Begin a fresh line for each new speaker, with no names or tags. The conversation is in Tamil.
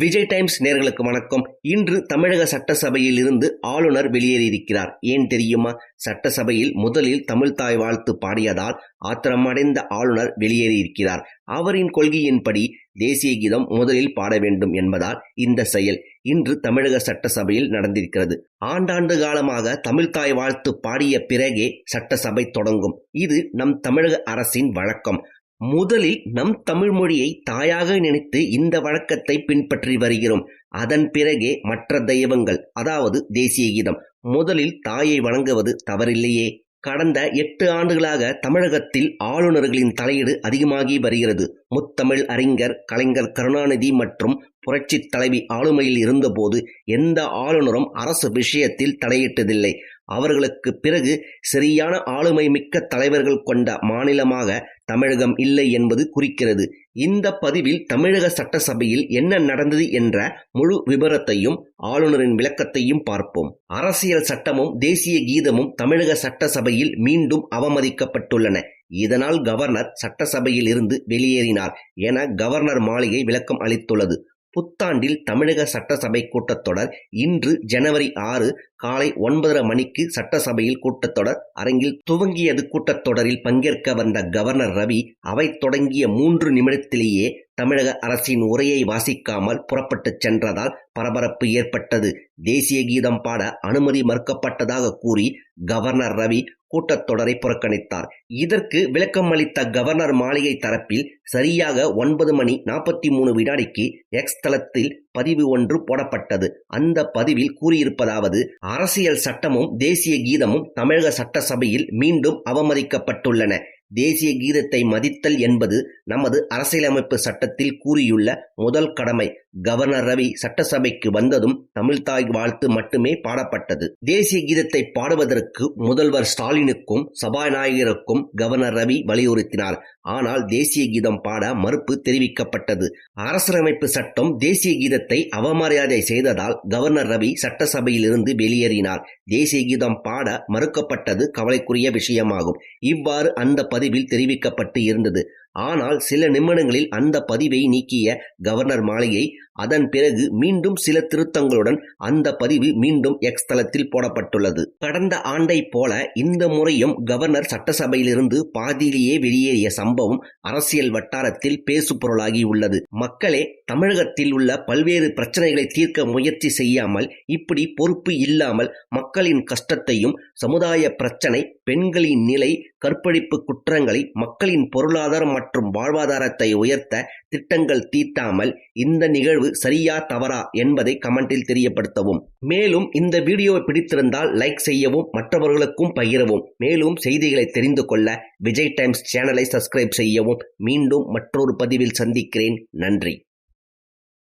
விஜய் டைம்ஸ் நேர்களுக்கு வணக்கம். இன்று தமிழக சட்டசபையில் இருந்து ஆளுநர் வெளியேறியிருக்கிறார். ஏன் தெரியுமா? சட்டசபையில் முதலில் தமிழ்தாய் வாழ்த்து பாடியதால் ஆத்திரமடைந்த ஆளுநர் வெளியேறியிருக்கிறார். அவரின் கொள்கையின்படி தேசிய கீதம் முதலில் பாட வேண்டும் என்பதால் இந்த செயல் இன்று தமிழக சட்டசபையில் நடந்திருக்கிறது. ஆண்டாண்டு காலமாக தமிழ்தாய் வாழ்த்து பாடிய பிறகே சட்டசபை தொடங்கும். இது நம் தமிழக அரசின் வழக்கம். முதலில் நம் தமிழ் மொழியை தாயாக நினைத்து இந்த வழக்கத்தை பின்பற்றி வருகிறோம். அதன் பிறகே மற்ற தெய்வங்கள் அதாவது தேசிய கீதம் முதலில் தாயை வணங்குவது தவறில்லையே. கடந்த எட்டு ஆண்டுகளாக தமிழகத்தில் ஆளுநர்களின் தலையீடு அதிகமாகி வருகிறது. முத்தமிழ் அறிஞர் கலைஞர் கருணாநிதி மற்றும் புரட்சி தலைவி ஆளுமையில் இருந்தபோது எந்த ஆளுநரும் அரசு விஷயத்தில் தலையிட்டதில்லை. அவர்களுக்கு பிறகு சரியான ஆளுமை மிக்க தலைவர்கள் கொண்ட மாநிலமாக தமிழகம் இல்லை என்பது குறிக்கிறது. இந்த பதிவில் தமிழக சட்டசபையில் என்ன நடந்தது என்ற முழு விபரத்தையும் ஆளுநரின் விளக்கத்தையும் பார்ப்போம். அரசியல் சட்டமும் தேசிய கீதமும் தமிழக சட்டசபையில் மீண்டும் அவமதிக்கப்பட்டுள்ளன. இதனால் கவர்னர் சட்டசபையில் இருந்து வெளியேறினார். என கவர்னர் மாளிகை விளக்கம் அளித்துள்ளது. புத்தாண்டில் தமிழக சட்டசபை கூட்டத்தொடர் இன்று ஜனவரி ஆறு காலை ஒன்பதரை மணிக்கு சட்டசபையில் கூட்டத்தொடர் அரங்கில் துவங்கியது. கூட்டத்தொடரில் பங்கேற்க வந்த கவர்னர் ரவி அவை தொடங்கிய மூன்று நிமிடத்திலேயே தமிழக அரசின் உரையை வாசிக்காமல் புறப்பட்டுச் சென்றதால் பரபரப்பு ஏற்பட்டது. தேசிய கீதம் பாட அனுமதி மறுக்கப்பட்டதாக கூறி கவர்னர் ரவி கூட்டத்தொடரை புறக்கணித்தார். இதற்கு விளக்கம் அளித்த கவர்னர் மாளிகை தரப்பில் சரியாக ஒன்பது மணி நாற்பத்தி மூணு வினாடிக்கு எக்ஸ் தளத்தில் பதிவு ஒன்று போடப்பட்டது. அந்த பதிவில் கூறியிருப்பதாவது அரசியல் சட்டமும் தேசிய கீதமும் தமிழக சட்டசபையில் மீண்டும் அவமதிக்கப்பட்டுள்ளன. தேசிய கீதத்தை மதித்தல் என்பது நமது அரசியலமைப்பு சட்டத்தில் கூறியுள்ள முதல் கடமை. கவர்னர் ரவி சட்டசபைக்கு வந்ததும் தமிழ்தாய் வாழ்த்து மட்டுமே பாடப்பட்டது. தேசிய கீதத்தை பாடுவதற்கு முதல்வர் ஸ்டாலினுக்கும் சபாநாயகருக்கும் கவர்னர் ரவி வலியுறுத்தினார். ஆனால் தேசிய கீதம் பாட மறுப்பு தெரிவிக்கப்பட்டது. அரசரமைப்பு சட்டம் தேசிய கீதத்தை அவமரியாதை செய்ததால் கவர்னர் ரவி சட்டசபையிலிருந்து வெளியேறினார். தேசிய கீதம் பாட மறுக்கப்பட்டது கவலைக்குரிய விஷயமாகும். இவ்வாறு அந்த பதிவில் தெரிவிக்கப்பட்டு இருந்தது. ஆனால் சில நிமிடங்களில் அந்த பதிவை நீக்கிய கவர்னர் மாளிகை அதன் பிறகு மீண்டும் சில திருத்தங்களுடன் அந்த பதிவு மீண்டும் எக்ஸ் தளத்தில் போடப்பட்டுள்ளது. கடந்த ஆண்டை போல இந்த முறையும் கவர்னர் சட்டசபையிலிருந்து பாதியிலேயே வெளியேறிய சம்பவம் அரசியல் வட்டாரத்தில் பேசு பொருளாகி உள்ளது. மக்களே தமிழகத்தில் உள்ள பல்வேறு பிரச்சனைகளை தீர்க்க முயற்சி செய்யாமல் இப்படி பொறுப்பு இல்லாமல் மக்களின் கஷ்டத்தையும் சமுதாய பிரச்சனை பெண்களின் நிலை கற்பழிப்பு குற்றங்களை மக்களின் பொருளாதாரம் மற்றும் வாழ்வாதாரத்தை உயர்த்த திட்டங்கள் தீட்டாமல் இந்த நிகழ்வு சரியா தவறா என்பதை கமெண்டில் தெரியப்படுத்தவும். மேலும் இந்த வீடியோவை பிடித்திருந்தால் லைக் செய்யவும் மற்றவர்களுக்கும் பகிரவும். மேலும் செய்திகளை தெரிந்து கொள்ள விஜய் டைம்ஸ் சேனலை சப்ஸ்கிரைப் செய்யவும். மீண்டும் மற்றொரு பதிவில் சந்திக்கிறேன். நன்றி.